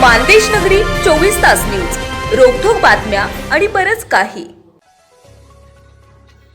मानदेश नगरी चोवीस तास न्यूज. रोखोक बातम्या आणि बरच काही.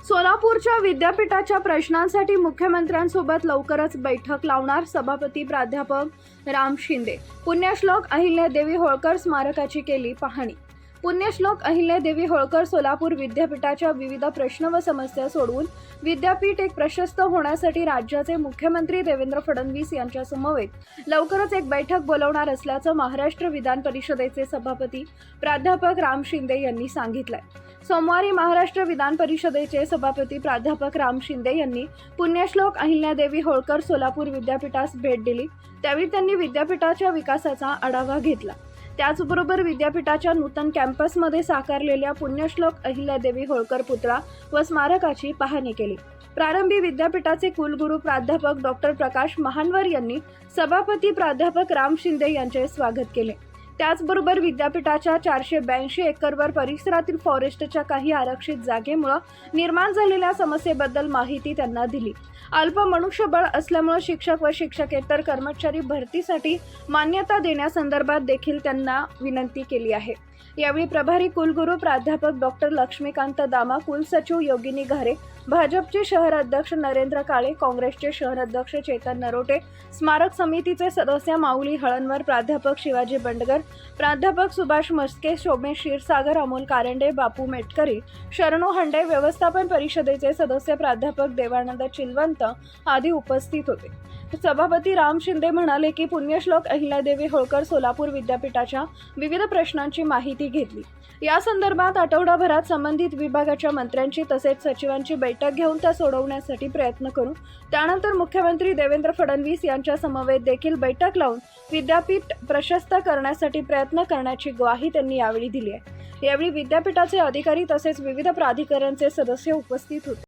सोलापूरच्या विद्यापीठाच्या प्रश्नांसाठी मुख्यमंत्र्यांसोबत लवकरच बैठक लावणार सभापती प्राध्यापक राम शिंदे. पुण्यश्लोक अहिल्यादेवी होळकर स्मारकाची केली पाहणी. पुण्यश्लोक अहिल्यादेवी होळकर सोलापूर विद्यापीठाच्या विविध प्रश्न व समस्या सोडवून विद्यापीठ एक प्रशस्त होण्यासाठी राज्याचे मुख्यमंत्री देवेंद्र फडणवीस यांच्या समवेत लवकरच एक बैठक बोलवणार असल्याचं महाराष्ट्र विधान परिषदेचे सभापती प्राध्यापक राम शिंदे यांनी सांगितलंय. सोमवारी महाराष्ट्र विधान परिषदेचे सभापती प्राध्यापक राम शिंदे यांनी पुण्यश्लोक अहिल्यादेवी होळकर सोलापूर विद्यापीठास भेट दिली. त्यावेळी त्यांनी विद्यापीठाच्या विकासाचा आढावा घेतला. त्याचबरोबर विद्यापीठाच्या नूतन कॅम्पसमध्ये साकारलेल्या पुण्यश्लोक अहिल्यादेवी होळकर पुतळा व स्मारकाची पाहणी केली. प्रारंभी विद्यापीठाचे कुलगुरू प्राध्यापक डॉक्टर प्रकाश महानवर यांनी सभापती प्राध्यापक राम शिंदे यांचे स्वागत केले. त्याचबरोबर विद्यापीठाच्या चारशे ब्याऐंशी एकरवर परिसरातील फॉरेस्टच्या काही आरक्षित जागेमुळं निर्माण झालेल्या समस्येबद्दल माहिती त्यांना दिली. अल्प मनुष्यबळ असल्यामुळे शिक्षक व शिक्षकेतर कर्मचारी भरतीसाठी मान्यता देण्यासंदर्भात देखील त्यांना विनंती केली आहे. यावेळी प्रभारी कुलगुरू प्राध्यापक डॉक्टर लक्ष्मीकांत दामा कुलसचिव योगिनी घारे भाजपचे शहर अध्यक्ष नरेंद्र काळे काँग्रेसचे शहर अध्यक्ष चेतन नरोटे स्मारक समितीचे सदस्य माऊली हळणवर प्राध्यापक शिवाजी बंडगर प्राध्यापक सुभाष मस्के शोभेश क्षीरसागर अमोल कारंडे बापू मेटकरी शरणू हंडे व्यवस्थापन परिषदेचे सदस्य प्राध्यापक देवानंद चिलवंत आदी उपस्थित होते. सभापती राम शिंदे म्हणाले की पुण्यश्लोक अहिल्यादेवी होळकर सोलापूर विद्यापीठाच्या विविध प्रश्नांची माहिती घेतली. या संदर्भात आठवडाभरात संबंधित विभागाच्या मंत्र्यांची तसेच सचिवांची बैठक घेऊन त्या सोडवण्यासाठी प्रयत्न करू. त्यानंतर मुख्यमंत्री देवेंद्र फडणवीस यांच्या समवेत देखील बैठक लावून विद्यापीठ प्रशस्त करण्यासाठी प्रयत्न करण्याची ग्वाही त्यांनी यावेळी दिली आहे. यावेळी विद्यापीठाचे अधिकारी तसेच विविध प्राधिकरणचे सदस्य उपस्थित होते.